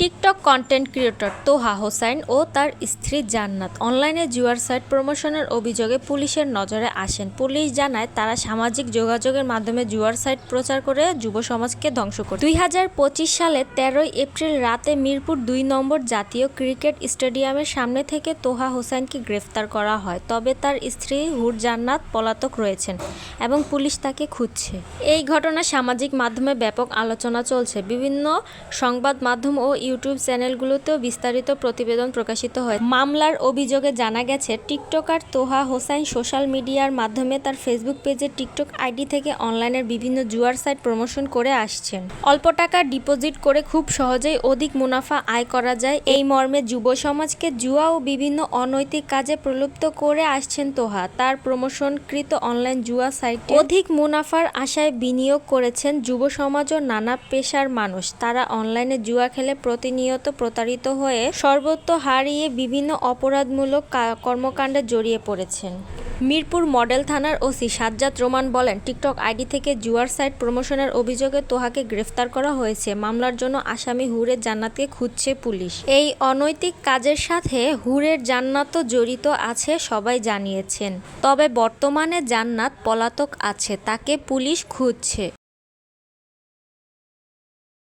TikTok content creator Toha Hossain ও তার স্ত্রী জান্নাত। অনলাইনে জুয়ার সাইট প্রমোশনের অভিযোগে পুলিশের নজরে আসেন। পুলিশ জানায়, তারা সামাজিক যোগাযোগের মাধ্যমে জুয়ার সাইট প্রচার করে যুব সমাজকে ধ্বংস করে দুই হাজার পঁচিশ সালে তেরোই এপ্রিল রাতে মিরপুর দুই নম্বর জাতীয় ক্রিকেট স্টেডিয়ামের সামনে থেকে তোহা হোসাইনকে গ্রেফতার করা হয়। তবে তার স্ত্রী হুর জান্নাত পলাতক রয়েছেন। এবং পুলিশ তাকে খুঁজছে। এই ঘটনা সামাজিক মাধ্যমে ব্যাপক আলোচনা চলছে। বিভিন্ন সংবাদ মাধ্যম ও ইউটিউব চ্যানেলগুলোতেও বিস্তারিত প্রতিবেদন প্রকাশিত হয়। মামলার অভিযোগে জানা গেছে, টিকটকার তোহা হোসাইন সোশ্যাল মিডিয়ার মাধ্যমে তার ফেসবুক পেজে টিকটক আইডি থেকে অনলাইনের বিভিন্ন জুয়ার সাইট প্রমোশন করে আসছেন। অল্প টাকা ডিপোজিট করে খুব সহজেই অধিক মুনাফা আয় করা যায়। এই মর্মে যুব সমাজকে জুয়া ও বিভিন্ন অনৈতিক কাজে প্রলুব্ধ করে আসছেন তোহা। তার প্রমোশনকৃত অনলাইন জুয়া সাইটে অধিক মুনাফার আশায় বিনিয়োগ করেছেন যুব সমাজ ও নানা পেশার মানুষ। তারা অনলাইনে জুয়া খেলে প্রতিনিয়ত প্রতারিত হয়ে সর্বত্র হারিয়ে বিভিন্ন অপরাধমূলক কর্মকাণ্ডে জড়িয়ে পড়েছেন। মিরপুর মডেল থানার ওসি সাজ্জাদ রোমান বলেন, টিকটক আইডি থেকে জুয়ার সাইট প্রমোশনের অভিযোগে তোহাকে গ্রেফতার করা হয়েছে। মামলার জন্য আসামি হুরের জান্নাতকে খুঁজছে পুলিশ। এই অনৈতিক কাজের সাথে হুরের জান্নাতও জড়িত আছে সবাই জানিয়েছেন। তবে বর্তমানে জান্নাত পলাতক আছে, তাকে পুলিশ খুঁজছে।